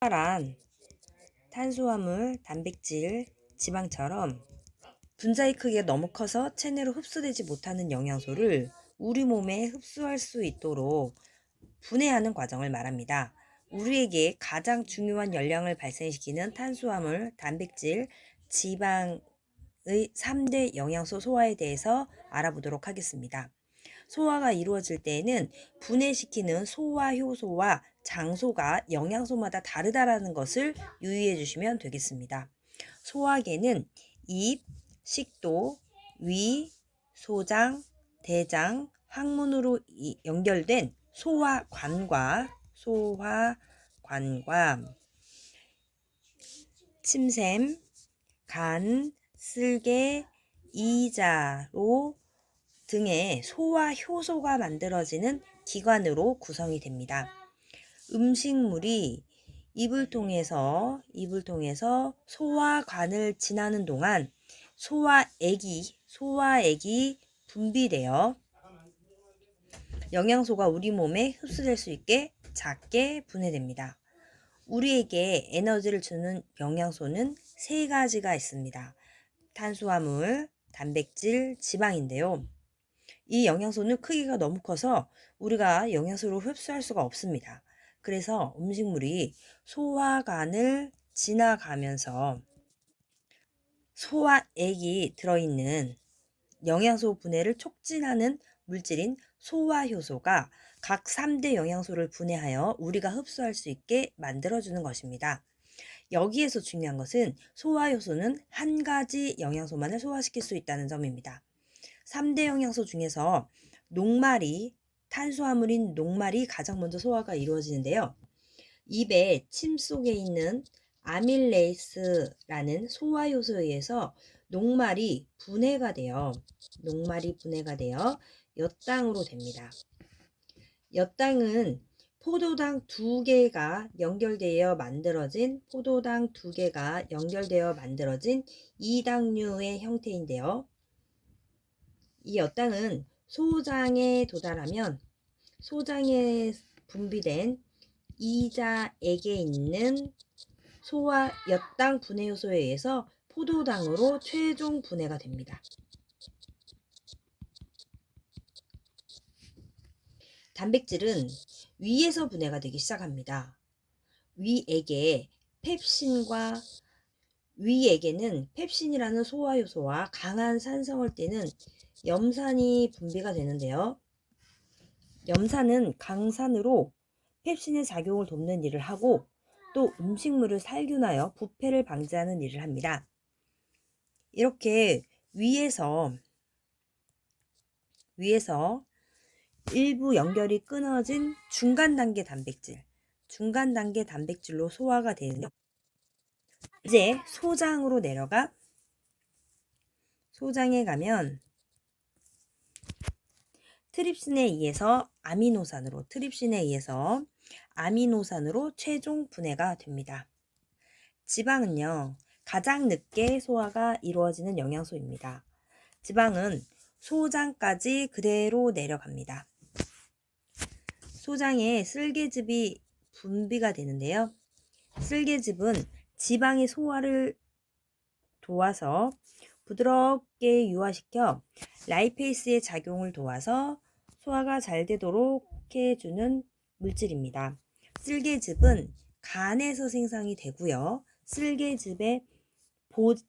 란 탄수화물, 단백질, 지방처럼 분자의 크기가 너무 커서 체내로 흡수되지 못하는 영양소를 우리 몸에 흡수할 수 있도록 분해하는 과정을 말합니다. 우리에게 가장 중요한 열량을 발생시키는 탄수화물, 단백질, 지방의 3대 영양소 소화에 대해서 알아보도록 하겠습니다. 소화가 이루어질 때에는 분해시키는 소화 효소와 장소가 영양소마다 다르다라는 것을 유의해 주시면 되겠습니다. 소화계는 입, 식도, 위, 소장, 대장, 항문으로 연결된 소화관과 소화관과 침샘, 간, 쓸개, 이자로 등의 소화 효소가 만들어지는 기관으로 구성이 됩니다. 음식물이 입을 통해서 입을 통해서 소화관을 지나는 동안 소화액이 소화액이 분비되어 영양소가 우리 몸에 흡수될 수 있게 작게 분해됩니다. 우리에게 에너지를 주는 영양소는 세 가지가 있습니다. 탄수화물, 단백질, 지방인데요. 이 영양소는 크기가 너무 커서 우리가 영양소를 흡수할 수가 없습니다. 그래서 음식물이 소화관을 지나가면서 소화액이 들어있는 영양소 분해를 촉진하는 물질인 소화효소가 각 3대 영양소를 분해하여 우리가 흡수할 수 있게 만들어주는 것입니다. 여기에서 중요한 것은 소화효소는 한 가지 영양소만을 소화시킬 수 있다는 점입니다. 3대 영양소 중에서 녹말이 탄수화물인 녹말이 가장 먼저 소화가 이루어지는데요. 입에 침 속에 있는 아밀레이스라는 소화 효소에 의해서 녹말이 분해가 되어 녹말이 분해가 되어 엿당으로 됩니다. 엿당은 포도당 두 개가 연결되어 만들어진 포도당 두 개가 연결되어 만들어진 이당류의 형태인데요. 이 엿당은 소장에 도달하면 소장에 분비된 이자액에 있는 소화 엿당 분해 요소에 의해서 포도당으로 최종 분해가 됩니다. 단백질은 위에서 분해가 되기 시작합니다. 위액에 펩신과 위액에는 펩신이라는 소화 요소와 강한 산성을 띠는 염산이 분비가 되는데요. 염산은 강산으로 펩신의 작용을 돕는 일을 하고 또 음식물을 살균하여 부패를 방지하는 일을 합니다. 이렇게 위에서 위에서 일부 연결이 끊어진 중간 단계 단백질, 중간 단계 단백질로 소화가 되는데 이제 소장으로 내려가 소장에 가면 트립신에 의해서 아미노산으로 트립신에 의해서 아미노산으로 최종 분해가 됩니다. 지방은요. 가장 늦게 소화가 이루어지는 영양소입니다. 지방은 소장까지 그대로 내려갑니다. 소장에 쓸개즙이 분비가 되는데요. 쓸개즙은 지방의 소화를 도와서 부드럽게 유화시켜 라이페이스의 작용을 도와서 소화가 잘 되도록 해주는 물질입니다. 쓸개즙은 간에서 생성이 되고요. 쓸개즙에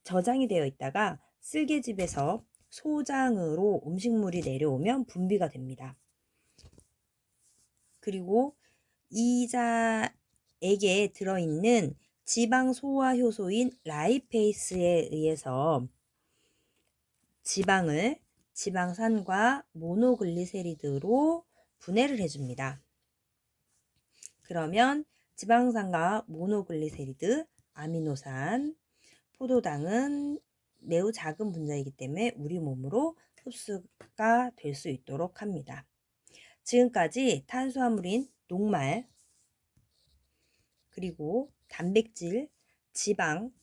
저장이 되어 있다가 쓸개즙에서 소장으로 음식물이 내려오면 분비가 됩니다. 그리고 이자액에 들어있는 지방 소화 효소인 라이페이스에 의해서 지방을 지방산과 모노글리세리드로 분해를 해줍니다. 그러면 지방산과 모노글리세리드, 아미노산, 포도당은 매우 작은 분자이기 때문에 우리 몸으로 흡수가 될 수 있도록 합니다. 지금까지 탄수화물인 녹말, 그리고 단백질, 지방,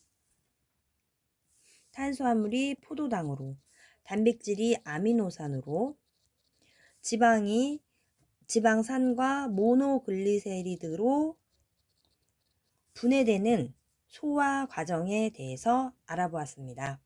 탄수화물이 포도당으로, 단백질이 아미노산으로, 지방이 지방산과 모노글리세리드로 분해되는 소화 과정에 대해서 알아보았습니다.